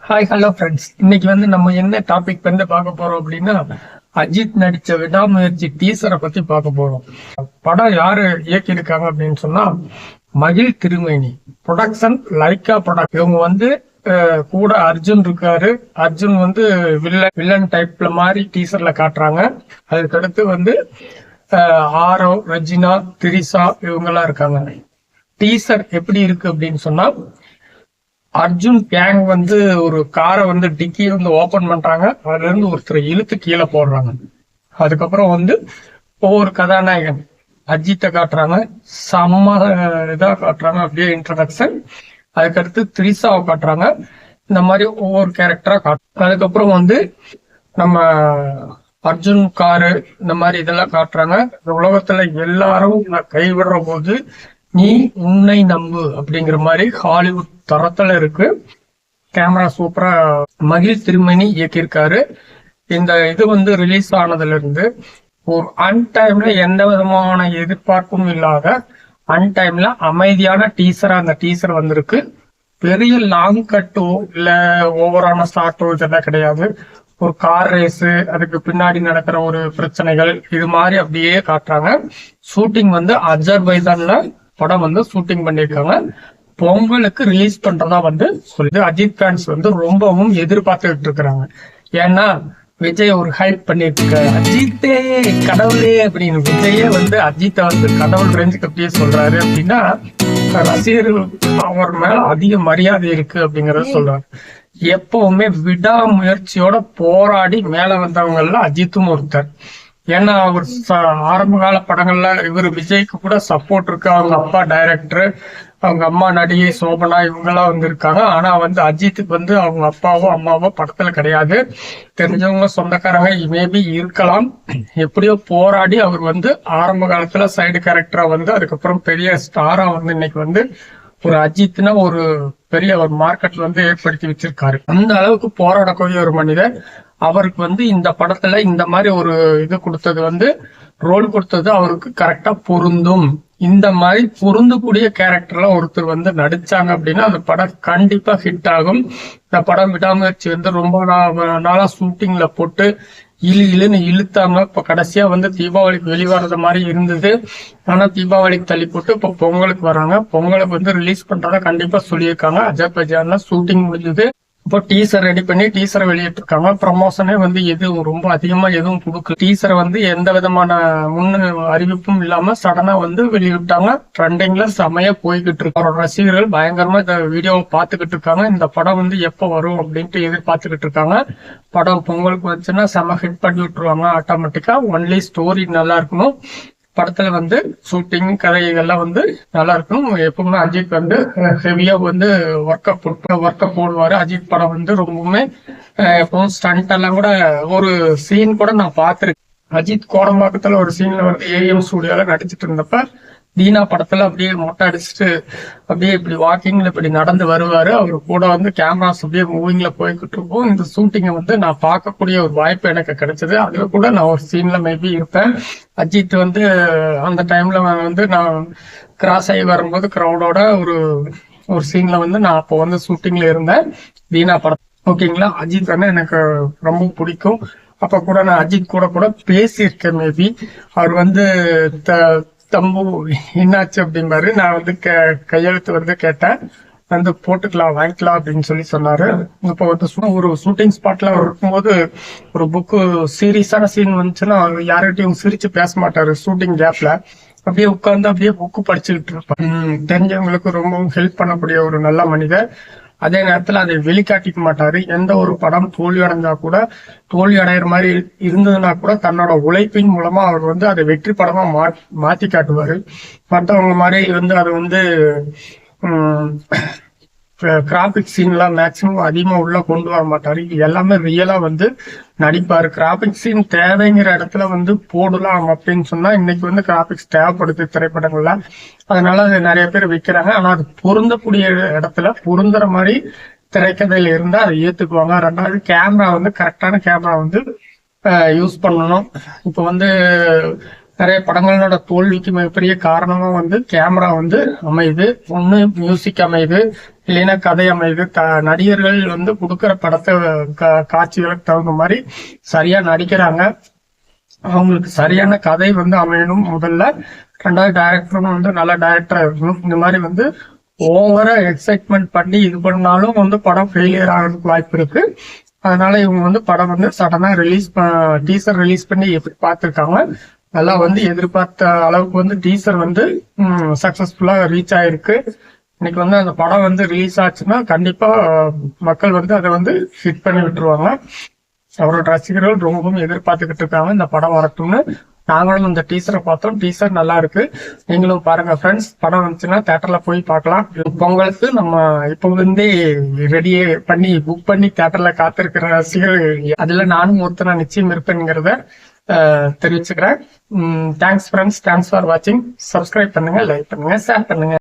Hi hello friends இன்னைக்கு வந்து நம்ம என்ன டாபிக் வந்து பார்க்க போறோம் அப்படின்னா அஜித் நடிச்ச விடாமுயற்சி டீசரை பத்தி பார்க்க போறோம். படம் யாரு இயக்கியிருக்காங்க அப்படின்னு சொன்னா மகிழ் திருமேனி. ப்ரொடக்ஷன் லைக்கா ப்ரொடக்ட் இவங்க வந்து கூட அர்ஜுன் இருக்காரு. அர்ஜுன் வந்து வில்லன் வில்லன் டைப்ல மாதிரி டீசர்ல காட்டுறாங்க. அதுக்கடுத்து வந்து ஆரோ ரஜினா ரெஜினா திரிசா இவங்கெல்லாம் இருக்காங்க. டீசர் எப்படி இருக்கு அப்படின்னு சொன்னா அர்ஜுன் கேங் வந்து ஒரு காரை வந்து டிக்கி வந்து ஓபன் பண்றாங்க. அதுல இருந்து ஒருத்தர் இழுத்து கீழே போடுறாங்க. அதுக்கப்புறம் வந்து ஒவ்வொரு கதாநாயகன் அஜித்தை காட்டுறாங்க. செம்ம இதா காட்டுறாங்க அப்படியே இன்ட்ரடக்ஷன் அதுக்கடுத்து த்ரிஷாவை காட்டுறாங்க. இந்த மாதிரி ஒவ்வொரு கேரக்டரா காட்டு அதுக்கப்புறம் வந்து நம்ம அர்ஜுன் காரு இந்த மாதிரி இதெல்லாம் காட்டுறாங்க. இந்த உலகத்துல எல்லாரும் கைவிடுற போது நீ உன்னை நம்பு அப்படிங்கிற மாதிரி ஹாலிவுட் தரத்துல இருக்கு. கேமரா சூப்பரா மகிழ் திருமணி இயக்கியிருக்காரு. இந்த இது வந்து ரிலீஸ் ஆனதுல இருந்து ஒரு அன்டைம்ல எந்த விதமான எதிர்பார்ப்பும் இல்லாத அன்டைம்ல அமைதியான டீசரா அந்த டீசர் வந்திருக்கு. பெரிய லாங் கட்டோ இல்ல ஓவரான ஷார்ட்டோ இதெல்லாம் கிடையாது. ஒரு கார் ரேஸு அதுக்கு பின்னாடி நடக்கிற ஒரு பிரச்சனைகள் இது மாதிரி அப்படியே காட்டுறாங்க. ஷூட்டிங் வந்து அஜர்பைஜான்ல படம் வந்து ஷூட்டிங் பண்ணியிருக்காங்க. பொங்கலுக்கு ரிலீஸ் பண்றதா வந்து சொல்லுது அஜித் ஃபேன்ஸ் வந்து ரொம்பவும் எதிர்பார்த்துக்கிட்டு இருக்கிறாங்க. ஏன்னா விஜய் ஒரு ஹைப் பண்ணிட்டு அஜித்தே கடவுளே அப்படின்னு விஜயே வந்து அஜித்தை வந்து கடவுள் ரேஞ்சுக்கு அப்படியே சொல்றாரு அப்படின்னா ரசிகர்கள் அவர் மேல அதிக மரியாதை இருக்கு அப்படிங்கறத சொல்றாரு. எப்பவுமே விடாமுயற்சியோட போராடி மேல வந்தவங்க எல்லாம் அஜித்தும் ஒருத்தர். ஏன்னா அவர் ச- ஆரம்ப கால படங்கள்ல இவர் விஜய்க்கு கூட சப்போர்ட் இருக்கு. அவங்க அப்பா டைரக்டர் அவங்க அம்மா நடிகை சோபனா இவங்கெல்லாம் வந்து இருக்காங்க ஆனா வந்து அஜித்துக்கு வந்து அவங்க அப்பாவோ அம்மாவோ படத்துல கிடையாது. தெரிஞ்சவங்க சொந்தக்காரங்க மேபி இருக்கலாம். எப்படியோ போராடி அவர் வந்து ஆரம்ப காலத்துல சைடு கேரக்டரா வந்து அதுக்கப்புறம் பெரிய ஸ்டாரா வந்து இன்னைக்கு வந்து ஒரு அஜித்னா ஒரு பெரிய ஒரு மார்க்கெட்ல வந்து ஏற்படுத்தி வச்சிருக்காரு. அந்த அளவுக்கு போராடக்கூடிய ஒரு மனிதர். அவருக்கு வந்து இந்த படத்துல இந்த மாதிரி ஒரு இது கொடுத்தது வந்து ரோல் கொடுத்தது அவருக்கு கரெக்டா பொருந்தும். இந்த மாதிரி பொருந்தக்கூடிய கேரக்டர்ல ஒருத்தர் வந்து நடிச்சாங்க அப்படின்னா அந்த படம் கண்டிப்பா ஹிட் ஆகும். இந்த படம் விடாமுயற்சி வந்து ரொம்ப நாளா ஷூட்டிங்ல போட்டு இழு இழுன்னு இழுத்தாங்க. இப்ப கடைசியா வந்து தீபாவளிக்கு வெளிவரது மாதிரி இருந்தது. ஆனா தீபாவளிக்கு தள்ளி போட்டு இப்போ பொங்கலுக்கு வராங்க. பொங்கலுக்கு வந்து ரிலீஸ் பண்ணுறதா கண்டிப்பா சொல்லியிருக்காங்க. அஜர்பைஜான்ல ஷூட்டிங் முடிஞ்சது. இப்போ டீசர் ரெடி பண்ணி டீசரை வெளியிட்டிருக்காங்க. ப்ரமோஷனே வந்து எதுவும் ரொம்ப அதிகமா எதுவும் கொடுக்கல. டீசர் வந்து எந்த விதமான முன் அறிவிப்பும் இல்லாம சடனா வந்து வெளியிட்டாங்க. ட்ரெண்டிங்ல செமையா போய்கிட்டு இருக்கு. அவரோட ரசிகர்கள் பயங்கரமா இந்த வீடியோவை பார்த்துக்கிட்டு இருக்காங்க. இந்த படம் வந்து எப்போ வரும் அப்படின்ட்டு எதிர்பார்த்துக்கிட்டு இருக்காங்க. படம் பொங்கலுக்கு வந்துச்சுன்னா செம ஹிட் பண்ணி விட்டுருவாங்க ஆட்டோமேட்டிக்கா ஒன்லி ஸ்டோரி நல்லா இருக்கணும். படத்துல வந்து ஷூட்டிங் கதை இதெல்லாம் வந்து நல்லா இருக்கும் எப்பவுமே அஜித் வந்து ஹெவியா வந்து ஒர்க் அப் ஒர்க் அப் போடுவாரு. அஜித் படம் வந்து ரொம்பவுமே அஹ், எப்பவும் ஸ்டண்ட் எல்லாம் கூட ஒரு சீன் கூட நான் பாத்துருக்கேன் அஜித் கோடம்பாக்கத்துல ஒரு சீன்ல வந்து ஏஎம் ஸ்டூடியோல நடிச்சிட்டு இருந்தப்ப தீனா படத்துல அப்படியே மொட்டை அடிச்சுட்டு அப்படியே இப்படி வாக்கிங்ல இப்படி நடந்து வருவாரு. அவர் கூட வந்து கேமராஸ் அப்படியே மூவிங்ல போய்கிட்டு இருக்கும். இந்த ஷூட்டிங்கை வந்து நான் பார்க்கக்கூடிய ஒரு வாய்ப்பு எனக்கு கிடைச்சது. அதுல கூட நான் ஒரு சீன்ல மேபி இருப்பேன். அஜித் வந்து அந்த டைம்ல வந்து நான் கிராஸ் ஆகி வரும்போது க்ரௌடோட ஒரு ஒரு சீன்ல வந்து நான் அப்போ வந்து ஷூட்டிங்ல இருந்தேன். தீனா படம். ஓகேங்களா அஜித் வந்து எனக்கு ரொம்ப பிடிக்கும். அப்ப கூட நான் அஜித் கூட கூட பேசியிருக்கேன் மேபி அவர் வந்து த- தம்பு என்னாச்சு அப்படிம்பாரு. நான் வந்து கையெழுத்து வந்து கேட்டேன். வந்து போட்டுக்கலாம் வாங்கிக்கலாம் அப்படின்னு சொல்லி சொன்னாரு. இப்போ வந்து ஒரு ஷூட்டிங் ஸ்பாட்ல இருக்கும்போது ஒரு புக்கு சீரியஸான சீன் வந்துச்சுன்னா அவர் யார்கிட்டயும் சிரிச்சு பேச மாட்டாரு ஷூட்டிங் கேப்ல அப்படியே உட்கார்ந்து அப்படியே புக்கு படிச்சுக்கிட்டு இருப்பார். உம் தெரிஞ்சவங்களுக்கு ரொம்பவும் ஹெல்ப் பண்ணக்கூடிய ஒரு நல்ல மனிதர். அதே நேரத்துல அதை வெளிக்காட்டிக்க மாட்டாரு. எந்த ஒரு படம் தோல்வி அடைஞ்சா கூட தோல்வி அடைகிற மாதிரி இருந்ததுன்னா கூட தன்னோட உழைப்பின் மூலமா அவர் வந்து அதை வெற்றி படமா மா மாத்தி காட்டுவாரு. மற்றவங்க மாதிரி வந்து அதை வந்து கிராபிக் சீன்லாம் மேக்சிமம் அதிகமாக உள்ளே கொண்டு வர மாட்டாரு. இது எல்லாமே ரியலாக வந்து நடிப்பார். கிராபிக் சீன் தேவைங்கிற இடத்துல வந்து போடலாம் அப்படின்னு சொன்னால் இன்னைக்கு வந்து கிராபிக்ஸ் தேவைப்படுது திரைப்படங்கள்ல. அதனால அது நிறைய பேர் வைக்கிறாங்க. ஆனால் அது பொருந்தக்கூடிய இடத்துல பொருந்துற மாதிரி திரைக்கதையில் இருந்தால் அதை ஏற்றுக்குவாங்க ரெண்டாவது கேமரா வந்து கரெக்டான கேமரா வந்து யூஸ் பண்ணணும். இப்போ வந்து நிறைய படங்களோட தோல்விக்கு மிகப்பெரிய காரணமாக வந்து கேமரா வந்து அமையுது ஒண்ணு மியூசிக் அமையுது இல்லைன்னா கதை அமையுது க- நடிகர்கள் வந்து கொடுக்குற படத்தை கா- காட்சிகளுக்கு தகுந்த மாதிரி சரியா நடிக்கிறாங்க. அவங்களுக்கு சரியான கதை வந்து அமையணும் முதல்ல. ரெண்டாவது டைரக்டரும் வந்து நல்ல டைரக்டரா இருக்கணும். இந்த மாதிரி வந்து ஓவரா எக்ஸைட்மெண்ட் பண்ணி இது பண்ணாலும் வந்து படம் ஃபெயிலியர் ஆகிறதுக்கு வாய்ப்பு இருக்கு. அதனால இவங்க வந்து படம் வந்து சடனா ரிலீஸ் டீசர் ரிலீஸ் பண்ணி எப்படி பார்த்துருக்காங்க. நல்லா வந்து எதிர்பார்த்த அளவுக்கு வந்து டீசர் வந்து சக்சஸ்ஃபுல்லா ரீச் ஆயிருக்கு. இன்னைக்கு வந்து அந்த படம் வந்து ரிலீஸ் ஆச்சுன்னா கண்டிப்பா மக்கள் வந்து அதை வந்து ஹிட் பண்ணி விட்டுருவாங்க. அவரோட ரசிகர்கள் ரொம்பவும் எதிர்பார்த்துக்கிட்டு இருக்காங்க இந்த படம் வரட்டும்னு. நாங்களும் இந்த டீசரை பார்த்தோம். டீசர் நல்லா இருக்கு. நீங்களும் பாருங்க ஃப்ரெண்ட்ஸ் படம் வந்துச்சுன்னா தேட்டர்ல போய் பார்க்கலாம். பொங்கலுக்கு நம்ம இப்போ வந்து ரெடியே பண்ணி புக் பண்ணி தேட்டர்ல காத்திருக்கிற ரசிகர்கள் அதுல நானும் ஒருத்தனா நிச்சயம் இருப்பேங்கிறத தெரிவிச்சுக்கிறேன். தேங்க்ஸ் ஃப்ரெண்ட்ஸ் தேங்க்ஸ் ஃபார் வாட்சிங் சப்ஸ்கிரைப் பண்ணுங்க லைக் பண்ணுங்க ஷேர் பண்ணுங்க.